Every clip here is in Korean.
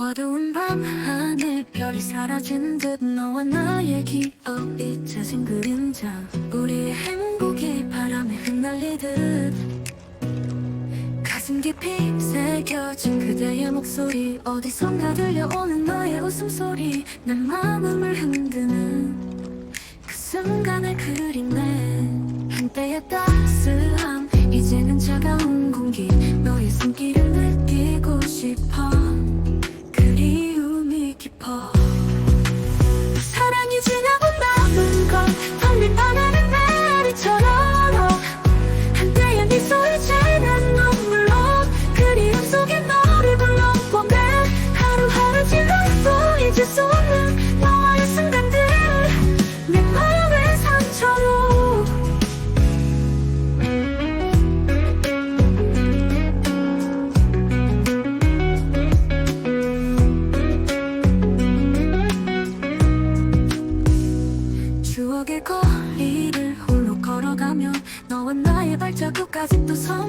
어두운 밤 하늘 별이 사라진 듯 너와 나의 기억이 짜진 그림자 우리의 행복이 바람에 흩날리듯 가슴 깊이 새겨진 그대의 목소리. 어디선가 들려오는 너의 웃음소리. 내 마음을 흔드는 그 순간을 그리네 한때의 따스함 이제는 차가운 공기. 너의 손길을 느끼고 싶어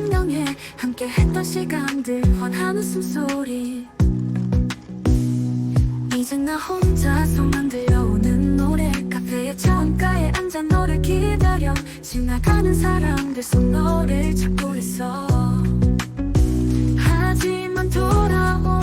선명해. 함께 했던 시간들 환한 웃음소리. 이제 나 혼자서만 들려오는 노래. 카페의 창가에 앉아 너를 기다려. 지나가는 사람들 손 너를 찾고 있어. 하지만 돌아오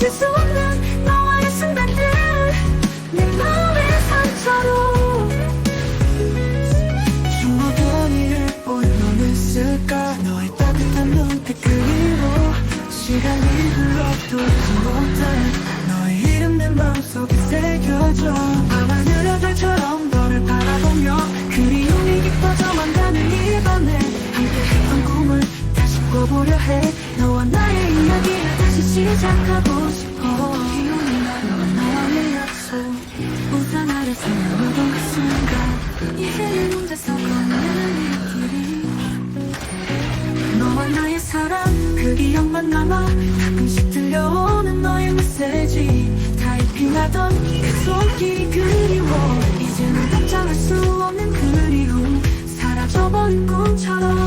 잊을 수 없는 너와의 순간들. 내 마음의 상처로. 이를 보여넌 있을까? 너의 따뜻한 눈빛 그리워 시간이 흘러도 잊지 못해 너의 이름 내 마음속에 새겨져. 밤하늘의 별처럼 너를 바라보며 그리움이 깊어져만 가는 이 밤에 함께 했던 꿈을 다시 꿔보려 해 시 시작하고 싶어. 기운이 나는 너와의 약속 우산 아래서 그 순간 이제는 혼자서 이 길이. 너와 나의 사랑 그 기억만 남아. 가끔씩 들려오는 너의 메시지. 타이핑하던 그 손길이 그리워. 이제는 답장할 수 없는 그리움. 사라져버린 꿈처럼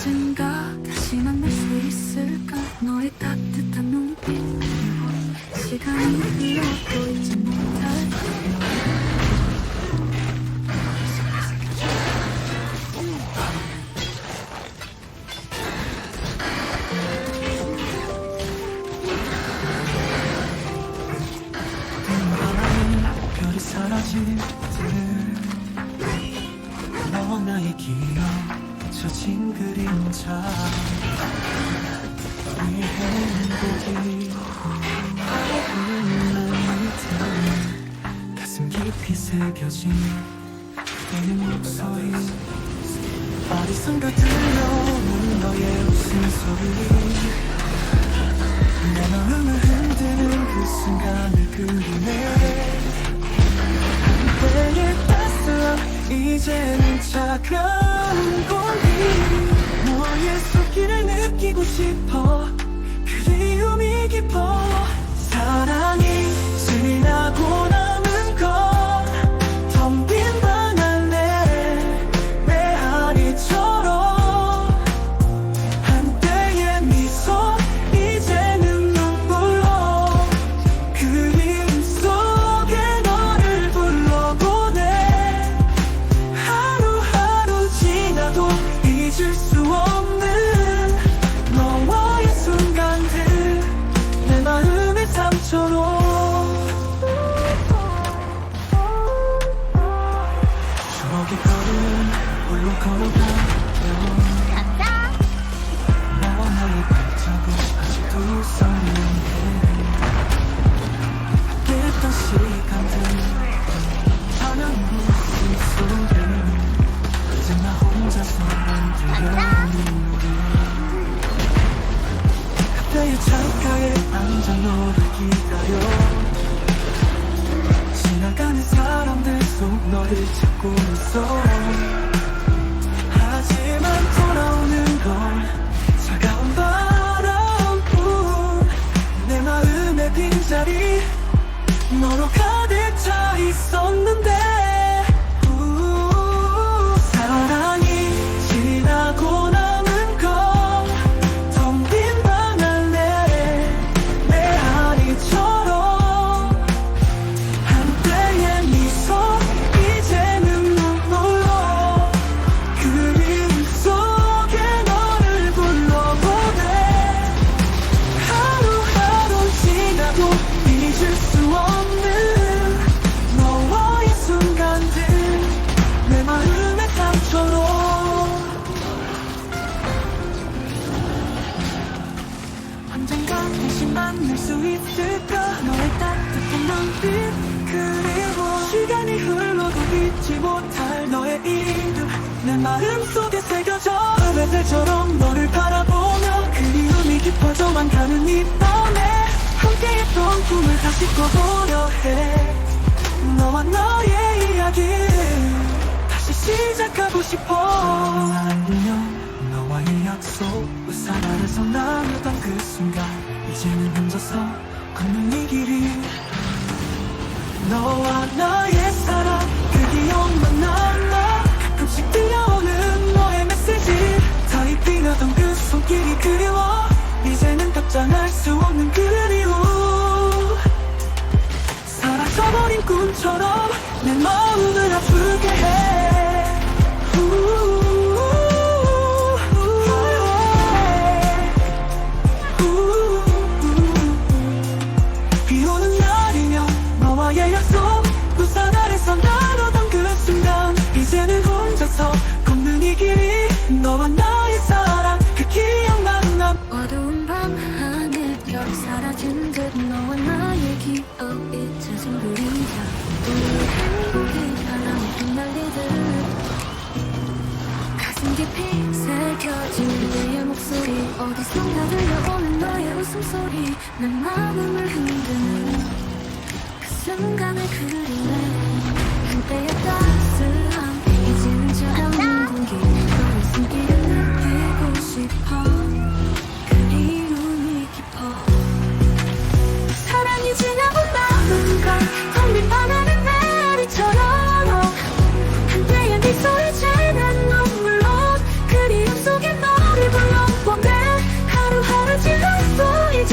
언젠가 다시 만날 수 있을까? 너의 따뜻한 눈빛. 시간이 사라진 듯 너와 나의 기억 젖은 그림자 우리의 행복이 흐르는 밑에 가슴 깊이 새겨진 그대의 목소리 어디선가 들려오는 너의 웃음소리 내 마음을 흔드는 그 순간을 그리네 한때의 따스함 이제는 차가운 공기 너의 손길을 느끼고 싶어 함께 걸음 홀로 걸어가 너를 찾고 있어 만날 수 있을까? 너의 따뜻한 눈빛 그리고 시간이 흘러도 잊지 못할 너의 이름. 내 마음속에 새겨져. 그대들처럼 너를 바라보며 그리움이 깊어져만 가는 이 밤에 함께했던 꿈을 다시 꿔보려 해. 너와 너의 이야기 다시 시작하고 싶어. 안녕 너와의 약속 우산 아래서 나누던 그 순간 이제는 혼자서 걷는 이 길이 너와 나의 사랑. 그 기억만 남아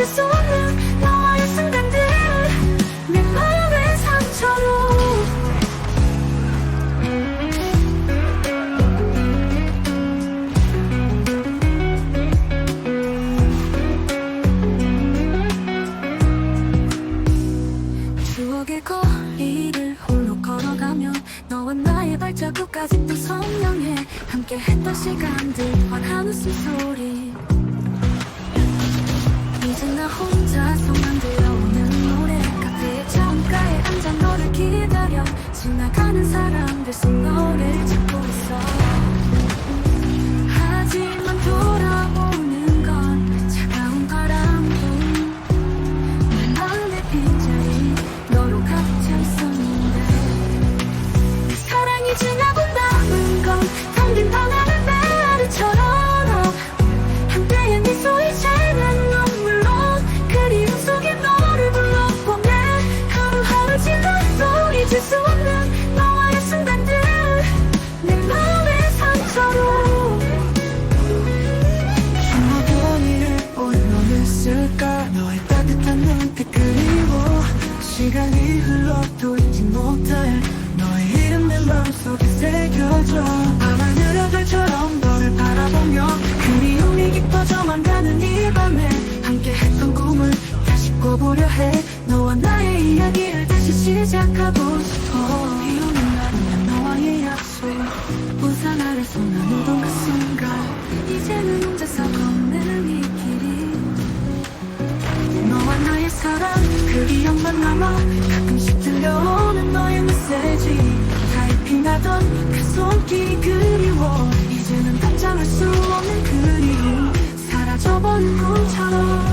수 없는 너와의 순간들 내 마음의 상처로. 추억의 거리를 홀로 걸어가며 너와 나의 발자국 아직도 선명해. 함께 했던 시간들 환한 웃음소리 이제 나 혼자서만 들려오는 노래. 카페의 창가에 앉아 너를 기다려. 지나가는 사람들 속 너를 찾고 있어 떠나던 그 순간, 이 제는 혼자서 걷는 이 길이, 너와 나의 사랑, 그 기억만 남아 가끔씩 들려오는 너의 메시지, 타이핑하던 그 손길, 그리워, 이제는 답장할 수 없는 그리움. 사라져버린 꿈처럼